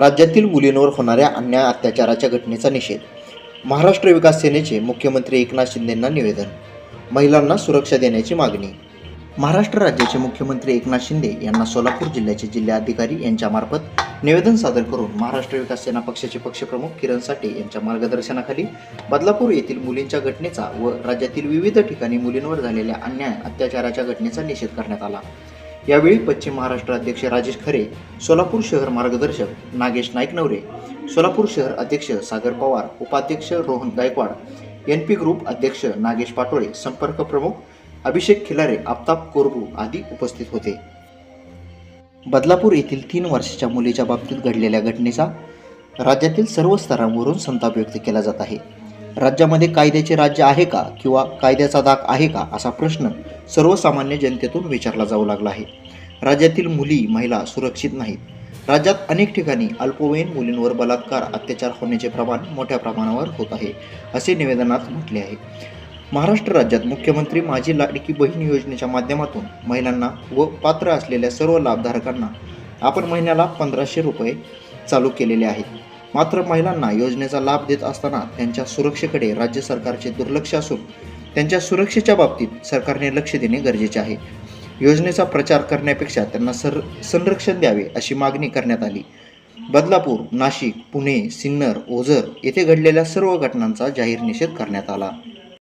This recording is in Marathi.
राज्यातील मुलींवर होणाऱ्या अन्याय अत्याचाराच्या घटनेचा निषेध. महाराष्ट्र विकास सेनेचे मुख्यमंत्री एकनाथ शिंदेंना निवेदन. महिलांना सुरक्षा देण्याची मागणी. महाराष्ट्र राज्याचे मुख्यमंत्री एकनाथ शिंदे यांना सोलापूर जिल्ह्याचे जिल्हाधिकारी यांच्यामार्फत निवेदन सादर करून महाराष्ट्र विकास सेना पक्षाचे पक्षप्रमुख किरण साठे यांच्या मार्गदर्शनाखाली बदलापूर येथील मुलींच्या घटनेचा व राज्यातील विविध ठिकाणी मुलींवर झालेल्या अन्याय अत्याचाराच्या घटनेचा निषेध करण्यात आला. यावेळी पश्चिम महाराष्ट्र अध्यक्ष राजेश खरे सोलापूर शहर मार्गदर्शक नागेश नाईकनवरे सोलापूर शहर अध्यक्ष सागर पवार उपाध्यक्ष Rohan Gaikwad N P group अध्यक्ष नागेश पाटोळे संपर्क प्रमुख अभिषेक खिलारे आफताब कोरबू आदी उपस्थित होते. बदलापूर येथील तीन वर्षाच्या मुलीच्या बाबतीत घडलेल्या घटनेचा राज्यातील सर्व स्तरांवरून संताप व्यक्त केला जात आहे. राज्यामध्ये कायद्याचे राज्य आहे का किंवा कायद्याचा दाग आहे का असा प्रश्न सर्वसामान्य जनतेतून विचारला जाऊ लागला आहे. राज्यातील मुली महिला सुरक्षित नाहीत. राज्यात अनेक ठिकाणी अल्पवयीन मुलींवर बलात्कार अत्याचार होण्याचे प्रमाण मोठ्या प्रमाणावर होत आहे असे निवेदनात म्हटले आहे. महाराष्ट्र राज्यात मुख्यमंत्री माझी लाडकी बहीण योजनेच्या माध्यमातून महिलांना व पात्र असलेल्या सर्व लाभधारकांना आपण महिन्याला पंधराशे रुपये चालू केलेले आहेत. मात्र महिलांना योजनेचा लाभ देत असताना त्यांच्या सुरक्षेकडे राज्य सरकारचे दुर्लक्ष असून त्यांच्या सुरक्षेच्या बाबतीत सरकारने लक्ष देणे गरजेचे आहे. योजनेचा प्रचार करण्यापेक्षा त्यांना सर संरक्षण द्यावे अशी मागणी करण्यात आली. बदलापूर नाशिक पुणे सिन्नर ओझर येथे घडलेल्या सर्व घटनांचा जाहीर निषेध करण्यात आला.